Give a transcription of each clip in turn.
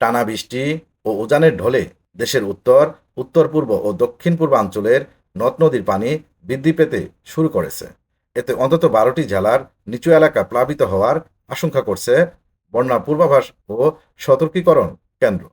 টানা বৃষ্টি ও উজানের ঢলে দেশের উত্তর উত্তর পূর্ব ও দক্ষিণ পূর্বাঞ্চলের নদ নদীর পানি বৃদ্ধি পেতে শুরু করেছে। এতে অন্তত বারোটি জেলার নিচু এলাকা প্লাবিত হওয়ার আশঙ্কা করছে বন্যা পূর্বাভাস ও সতর্কীকরণ কেন্দ্র।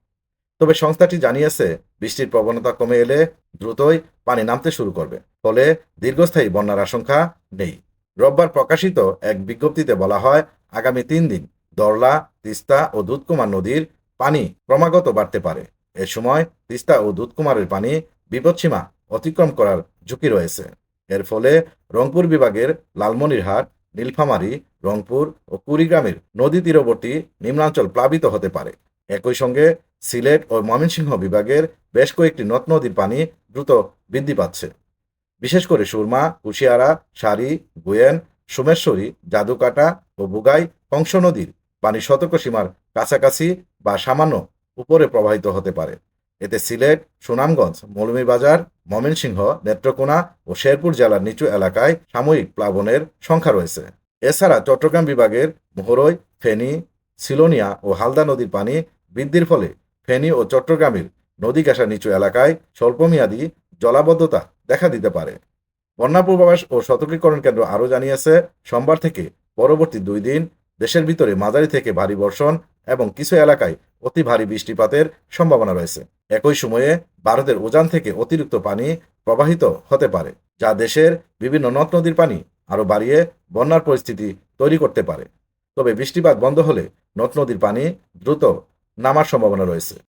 তবে সংস্থাটি জানিয়েছে, বৃষ্টির প্রবণতা কমে এলে দ্রুতই পানি নামতে শুরু করবে, ফলে দীর্ঘস্থায়ী বন্যার আশঙ্কা নেই। রোববার প্রকাশিত এক বিজ্ঞপ্তিতে বলা হয়, আগামী তিন দিন দরলা, তিস্তা ও দুধকুমার নদীর পানি ক্রমাগত বাড়তে পারে। এ সময় তিস্তা ও দুধকুমারের পানি বিপদসীমা অতিক্রম করার ঝুঁকি রয়েছে। এর ফলে রংপুর বিভাগের লালমনিরহাট, নীলফামারী, রংপুর ও কুড়িগ্রামের নদী তীরবর্তী নিম্নাঞ্চল প্লাবিত হতে পারে। একই সঙ্গে সিলেট ও ময়মনসিংহ বিভাগের বেশ কয়েকটি নদ নদীর পানি দ্রুত বৃদ্ধি পাচ্ছে। বিশেষ করে সুরমা, কুশিয়ারা, সারি, গুয়েন, সোমেশ্বরী, জাদুকাটা ও বুগাই, কংস নদীর পানি সতর্ক সীমার কাছাকাছি বা সামান্য উপরে প্রবাহিত হতে পারে। এতে সিলেট, সুনামগঞ্জ, মৌলভীবাজার, ময়মনসিংহ, নেত্রকোনা ও শেরপুর জেলার নিচু এলাকায় সাময়িক প্লাবনের সংখ্যা রয়েছে। এছাড়া চট্টগ্রাম বিভাগের মোহরই, ফেনী, সিলোনিয়া ও হালদা নদীর পানি বৃদ্ধির ফলে ফেনী ও চট্টগ্রামের নদী ঘেঁষা নিচু এলাকায় স্বল্পমেয়াদী জলাবদ্ধতা দেখা দিতে পারে। বন্যা পূর্বাভাস ও সতর্কীকরণ কেন্দ্র আরও জানিয়েছে, সোমবার থেকে পরবর্তী দুই দিন দেশের ভিতরে মাঝারি থেকে ভারী বর্ষণ এবং কিছু এলাকায় অতি ভারী বৃষ্টিপাতের সম্ভাবনা রয়েছে। একই সময়ে ভারতের উজান থেকে অতিরিক্ত পানি প্রবাহিত হতে পারে, যা দেশের বিভিন্ন নদ নদীর পানি আরও বাড়িয়ে বন্যার পরিস্থিতি তৈরি করতে পারে। তবে বৃষ্টিপাত বন্ধ হলে নদ নদীর পানি দ্রুত নামার সম্ভাবনা রয়েছে।